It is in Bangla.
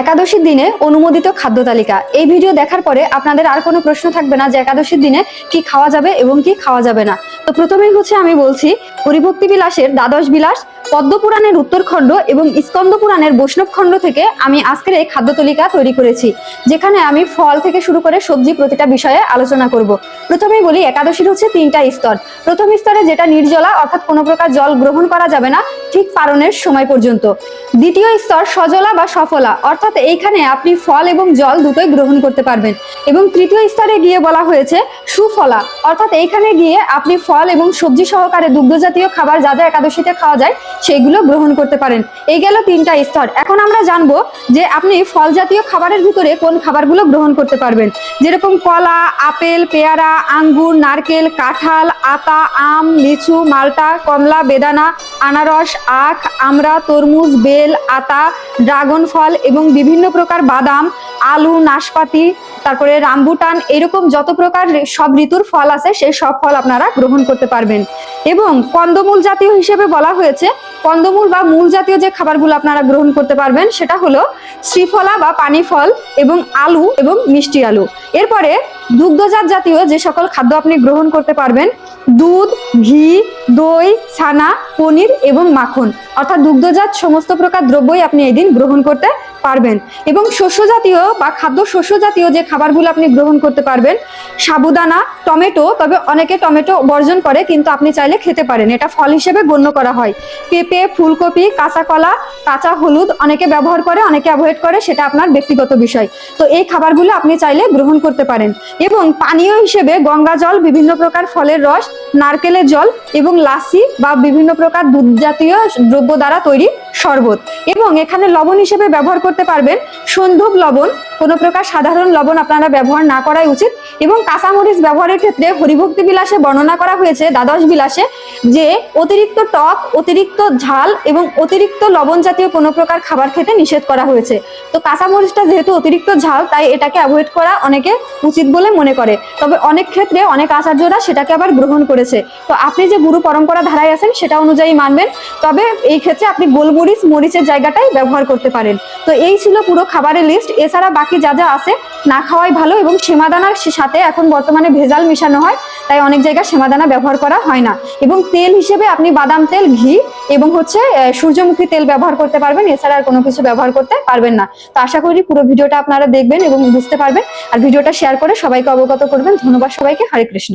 একাদশীর দিনে অনুমোদিত খাদ্য তালিকা। এই ভিডিও দেখার পরে আপনাদের আর কোনো প্রশ্ন থাকবে না যে একাদশীর দিনে কি খাওয়া যাবে এবং কি খাওয়া যাবে না। তো প্রথমেই হচ্ছে আমি বলছি হরিভক্তি বিলাসের দ্বাদশ বিলাস, পদ্মপুরাণের উত্তরখণ্ড এবং স্কন্দ পুরাণের বৈষ্ণব খণ্ড থেকে আমি আজকের এই খাদ্য তালিকা তৈরি করেছি, যেখানে আমি ফল থেকে শুরু করে সবজি প্রতিটা বিষয়ে আলোচনা করব। প্রথমেই বলি, একাদশীর হচ্ছে তিনটা স্তর। প্রথম স্তরে যেটা নির্জলা, অর্থাৎ কোনো প্রকার জল গ্রহণ করা যাবে না ঠিক পারণের সময় পর্যন্ত। দ্বিতীয় স্তর সজলা বা সফলা, অর্থাৎ এইখানে আপনি ফল এবং জল দুটোই গ্রহণ করতে পারবেন। এবং তৃতীয় স্তরে গিয়ে বলা হয়েছে সুফলা, অর্থাৎ এইখানে গিয়ে আপনি ফল এবং সবজি সহকারে দুগ্ধ জাতীয় খাবার যা যা একাদশীতে খাওয়া যায়, সেইগুলো গ্রহণ করতে পারেন। এই গেল তিনটা স্তর। এখন আমরা জানব যে আপনি ফল জাতীয় খাবারের ভিতরে কোন খাবারগুলো গ্রহণ করতে পারবেন। যেরকম কলা, আপেল, পেয়ারা, আঙ্গুর, নারকেল, কাঁঠাল, আতা, আম, লিচু, মালটা, কমলা, বেদানা, আনারস আখ আমরা তরমুজ, বেল, আতা, ড্রাগন ফল এবং বিভিন্ন প্রকার বাদাম, আলু, নাশপাতি, তারপরে রামবুটান, এরকম যত প্রকার সব ঋতুর ফল আছে, সেই সব ফল আপনারা গ্রহণ করতে পারবেন। এবং কন্দমূল জাতীয় হিসেবে বলা হয়েছে কন্দমূল বা মূল জাতীয় যে খাবারগুলো আপনারা গ্রহণ করতে পারবেন, সেটা হলো শ্রীফলা বা পানি ফল এবং আলু এবং মিষ্টি আলু। এরপরে দুগ্ধজাত জাতীয় যে সকল খাদ্য আপনি গ্রহণ করতে পারবেন, দুধ, ঘি, দই, ছানা, পনির এবং মাখন। অর্থাৎ দুগ্ধজাত সমস্ত প্রকার দ্রব্যই আপনি এই দিন গ্রহণ করতে পারবেন। এবং শস্য জাতীয় বা খাদ্য শস্য জাতীয় যে খাবারগুলো আপনি গ্রহণ করতে পারবেন, সাবুদানা, টমেটো, তবে অনেকে টমেটো বর্জন করে, কিন্তু আপনি চাইলে খেতে পারেন। এটা ফল হিসেবে গণ্য করা হয়। পেঁপে ফুলকপি কাঁচা কলা কাঁচা হলুদ অনেকে ব্যবহার করে, অনেকে অ্যাভয়েড করে, সেটা আপনার ব্যক্তিগত বিষয়। তো এই খাবারগুলো আপনি চাইলে গ্রহণ করতে পারেন। এবং পানীয় হিসেবে গঙ্গা জল, বিভিন্ন প্রকার ফলের রস, নারকেলের জল এবং লাসি বা বিভিন্ন প্রকার দুধ জাতীয় দ্রব্য দ্বারা তৈরি শরবত। এবং এখানে লবণ হিসেবে ব্যবহার করতে পারবেন সন্ধুব লবণ কোনো প্রকার সাধারণ লবণ আপনারা ব্যবহার না করাই উচিত এবং কাঁচামরিচ ব্যবহারের ক্ষেত্রে হরিভক্তি বিলাসে বর্ণনা করা হয়েছে, দ্বাদশ বিলাসে, যে অতিরিক্ত টক, অতিরিক্ত ঝাল এবং অতিরিক্ত লবণ জাতীয় কোনো প্রকার খাবার খেতে নিষেধ করা হয়েছে। তো কাঁচামরিচটা যেহেতু অতিরিক্ত ঝাল, তাই এটাকে অ্যাভয়েড করা অনেকে উচিত বলে মনে করে। তবে অনেক ক্ষেত্রে অনেক আচার্যরা সেটাকে আবার গ্রহণ করেছে। তো আপনি যে গুরু পরম্পরা ধারায় আছেন, সেটা অনুযায়ী মানবেন। তবে এই ক্ষেত্রে আপনি গোলমরিচ মরিচের জায়গাটাই ব্যবহার করতে পারেন। তো এই ছিল পুরো খাবারের লিস্ট এছাড়া বাকি যা যা আছে না খাওয়াই ভালো এবং সেমাদানার সাথে এখন বর্তমানে ভেজাল মেশানো হয়, তাই অনেক জায়গায় সেমাদানা ব্যবহার করা হয় না। এবং তেল হিসেবে আপনি বাদাম তেল, ঘি এবং হচ্ছে সূর্যমুখী তেল ব্যবহার করতে পারবেন, এছাড়া আর কোনো কিছু ব্যবহার করতে পারবেন না। তো আশা করি পুরো ভিডিওটা আপনারা দেখবেন এবং বুঝতে পারবেন। আর ভিডিওটা শেয়ার করে সবাইকে অবগত করবেন। ধন্যবাদ সবাইকে। হরে কৃষ্ণ।